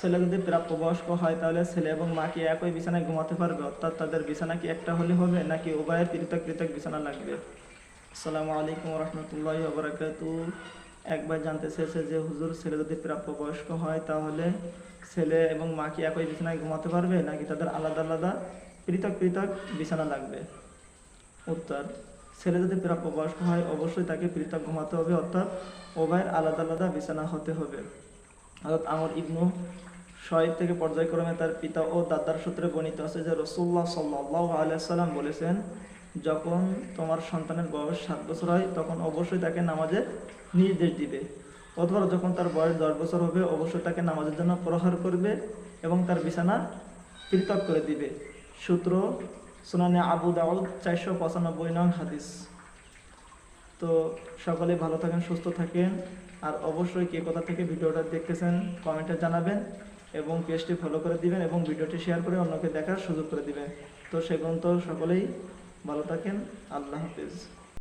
ছেলে যদি প্রাপ্তবয়স্ক হয়, তাহলে ছেলে এবং মা কি একই বিছানায় ঘুমাতে পারবে? অর্থাৎ তাদের বিছানা কি একটা হলে হবে, নাকি উভয়ের পৃথক পৃথক বিছানা লাগবে? আসসালামু আলাইকুম রহমতুল্লাহ বরাকাতু একবার জানতে চেয়েছে যে, হুজুর, ছেলে যদি প্রাপ্তবয়স্ক হয়, তাহলে ছেলে এবং মা কি একই বিছানায় ঘুমাতে পারবে, নাকি তাদের আলাদা আলাদা পৃথক পৃথক বিছানা লাগবে? উত্তর, ছেলে যদি প্রাপ্তবয়স্ক হয়, অবশ্যই তাকে পৃথক ঘুমাতে হবে, অর্থাৎ উভয়ের আলাদা আলাদা বিছানা হতে হবে। অর্থাৎ আমার ইবনু শয়েব থেকে পর্যায়ক্রমে তার পিতা ও দাদার সূত্রে বর্ণিত আছে যে রসুল্লাহ সাল্লাহ আলাইসাল্লাম বলেছেন, যখন তোমার সন্তানের বয়স সাত বছর হয়, তখন অবশ্যই তাকে নামাজের নির্দেশ দিবে। অথবা যখন তার বয়স দশ বছর হবে, অবশ্যই তাকে নামাজের জন্য প্রহার করবে এবং তার বিছানা পৃথক করে দিবে। সূত্র সুনানে আবু দাউদ চারশো পঁচানব্বই নং হাদিস। তো সকলে ভালো থাকেন, সুস্থ থাকেন। আর অবশ্যই কে কোথা থেকে ভিডিওটা দেখতেছেন, কমেন্টে জানাবেন। এবং পেজটি ফলো করে দিবেন এবং ভিডিওটি শেয়ার করে অন্যকে দেখার সুযোগ করে দিবেন। তো সে পর্যন্ত সকলেই ভালো থাকেন। আল্লাহ হাফিজ।